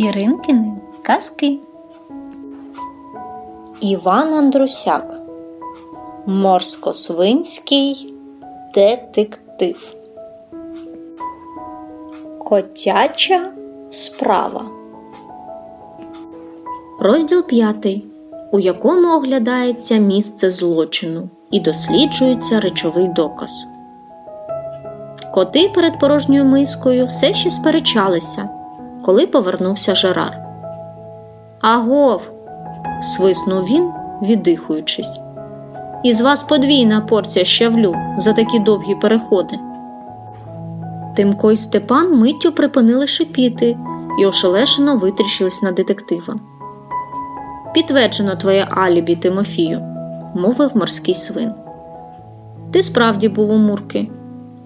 Іринкини казки. Іван Андрусяк Морсько-свинський детектив Котяча справа Розділ п'ятий, у якому оглядається місце злочину і досліджується речовий доказ. Коти перед порожньою мискою все ще сперечалися, коли повернувся Жерар. Агов. свиснув він, віддихуючись. Із вас подвійна порція щавлю за такі довгі переходи. Тимко й Степан миттю припинили шипіти і ошелешено витріщились на детектива. Підтверджено твоє алібі, Тимофію, мовив морський свин. Ти справді був у Мурки,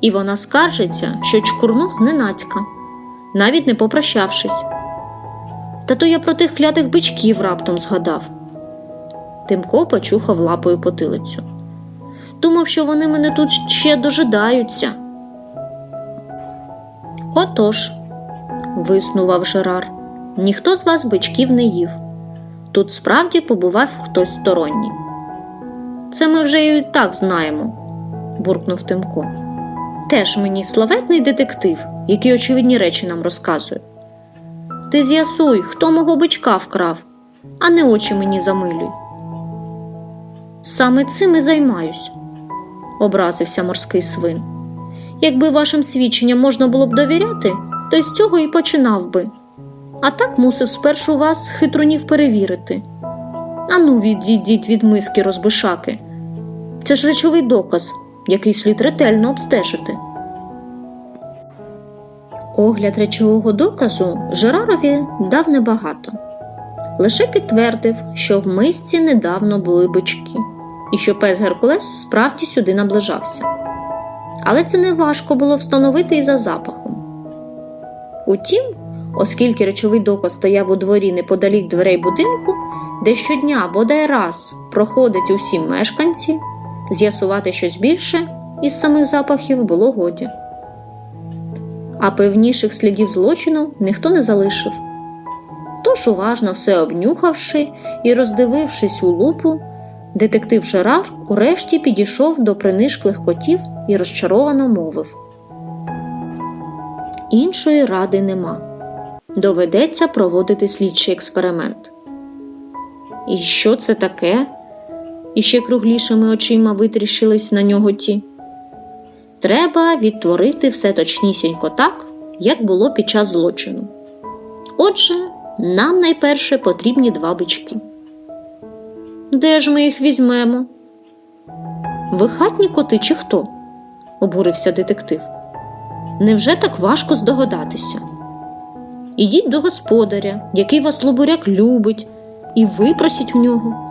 і вона скаржиться, що чкурнув зненацька, навіть не попрощавшись. Та то я про тих клятих бичків раптом згадав. Тимко почухав лапою потилицю. Думав, що вони мене тут ще дожидаються. Отож, виснував Жерар, ніхто з вас бичків не їв. Тут справді побував хтось сторонній. Це ми вже і так знаємо, буркнув Тимко. Теж мені славетний детектив, який очевидні речі нам розказує. Ти з'ясуй, хто мого бичка вкрав, а не очі мені замилюй. Саме цим і займаюсь, образився морський свин. Якби вашим свідченням можна було б довіряти, то з цього і починав би. А так мусив спершу вас хитрунів перевірити. Ану, відійдіть від миски розбишаки. Це ж речовий доказ, який слід ретельно обстежити. Огляд речового доказу Жерарові дав небагато. Лише підтвердив, що в мисці недавно були бички, і що пес Геркулес справді сюди наближався. Але це не важко було встановити і за запахом. Утім, оскільки речовий доказ стояв у дворі неподалік дверей будинку, де щодня бодай раз проходить усі мешканці, з'ясувати щось більше із самих запахів було годі. А певніших слідів злочину ніхто не залишив. Тож, уважно все обнюхавши і роздивившись у лупу, детектив Жерар урешті підійшов до принишклих котів і розчаровано мовив: Іншої ради нема. Доведеться проводити слідчий експеримент. І що це таке? Іще круглішими очима витріщились на нього ті. Треба відтворити все точнісінько так, як було під час злочину. Отже, нам найперше потрібні два бички. Де ж ми їх візьмемо? Ви хатні коти чи хто? обурився детектив. Невже так важко здогадатися? Ідіть до господаря, який вас лобуряк любить, і випросіть в нього.